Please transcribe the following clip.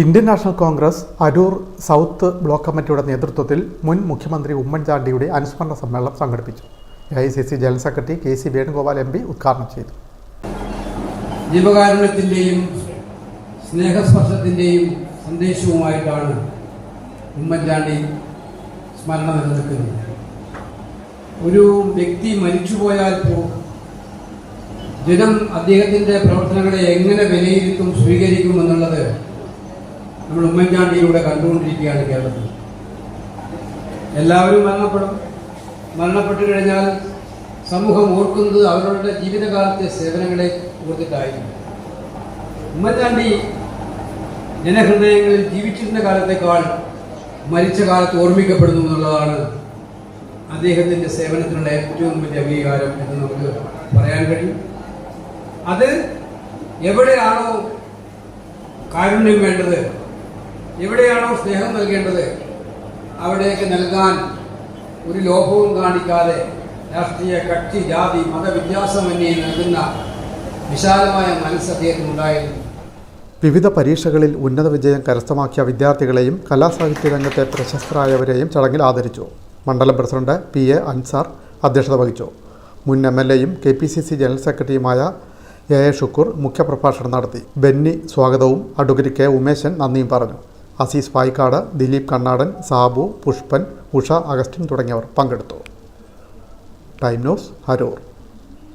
Indian national Congress Aroor south block കമ്മിറ്റിയുടെ നേതൃത്വത്തിൽ മുൻ മുഖ്യമന്ത്രി ഉമ്മൻചാണ്ടിയുടെ അനുസ്മരണ സമ്മേളനം സംഘടിപ്പിച്ചു. A I C C general secretary K C Venugopal M P ഉദ്ഘാടനം ചെയ്തു. ജീവകാരുണ്യത്തിന്റെയും സ്നേഹസ്പർശത്തിന്റെയും സന്ദേശവുമായിട്ടാണ് ഉമ്മൻചാണ്ടി സ്മരണ നിലനിൽക്കുന്നത്. ഒരു വ്യക്തി മരിച്ചുപോയാൽ ജനം അദ്ദേഹത്തിന്റെ പ്രവർത്തനങ്ങളെ എങ്ങനെ വിലയിരുത്തും സ്വീകരിക്കും എന്നുള്ളത് നമ്മൾ ഉമ്മൻചാണ്ടിയിലൂടെ കണ്ടുകൊണ്ടിരിക്കുകയാണ് കേരളത്തിൽ. എല്ലാവരും മരണപ്പെടും. മരണപ്പെട്ടു കഴിഞ്ഞാൽ സമൂഹം ഓർക്കുന്നത് അവരുടെ ജീവിതകാലത്തെ സേവനങ്ങളെ ഓർത്തിട്ടായിരുന്നു ഉമ്മൻചാണ്ടി ജനഹൃദയങ്ങളിൽ ജീവിച്ചിരുന്ന കാലത്തേക്കാൾ മരിച്ച കാലത്ത് ഓർമ്മിക്കപ്പെടുന്നു എന്നുള്ളതാണ് അദ്ദേഹത്തിന്റെ സേവനത്തിനുള്ള ഏറ്റവും വലിയ അംഗീകാരം എന്ന് നമുക്ക് പറയാൻ കഴിയും. അത് എവിടെയാണോ കാരുണ്യം വേണ്ടത് എവിടെയാണോ സ്നേഹം നൽകേണ്ടത് അവിടെയൊക്കെ നൽകാൻ ഒരു ലോഭവും കാണിക്കാതെ രാഷ്ട്രീയ കക്ഷി ജാതി മതവ്യത്യാസമന്യേ നൽകുന്ന വിശാലമായ മനസ്സ് അദ്ദേഹത്തിനുണ്ടായിരുന്നു വിവിധ പരീക്ഷകളിൽ ഉന്നത വിജയം കരസ്ഥമാക്കിയ വിദ്യാർത്ഥികളെയും കലാസാഹിത്യ രംഗത്തെ പ്രശസ്തരായവരെയും ചടങ്ങിൽ ആദരിച്ചു. മണ്ഡലം പ്രസിഡന്റ് പി എ അൻസാർ അധ്യക്ഷത വഹിച്ചു. മുൻ എം എൽ എയും K P C C general സെക്രട്ടറിയുമായ എ എ ഷുക്കൂർ മുഖ്യപ്രഭാഷണം നടത്തി. ബെന്നി സ്വാഗതവും അഡ്വക്കേറ്റ് കെ ഉമേശൻ നന്ദിയും പറഞ്ഞു. അസീസ് പായിക്കാട് ദിലീപ് കണ്ണാടൻ സാബു പുഷ്പൻ ഉഷ അഗസ്റ്റിൻ തുടങ്ങിയവർ പങ്കെടുത്തു. Time news Aroor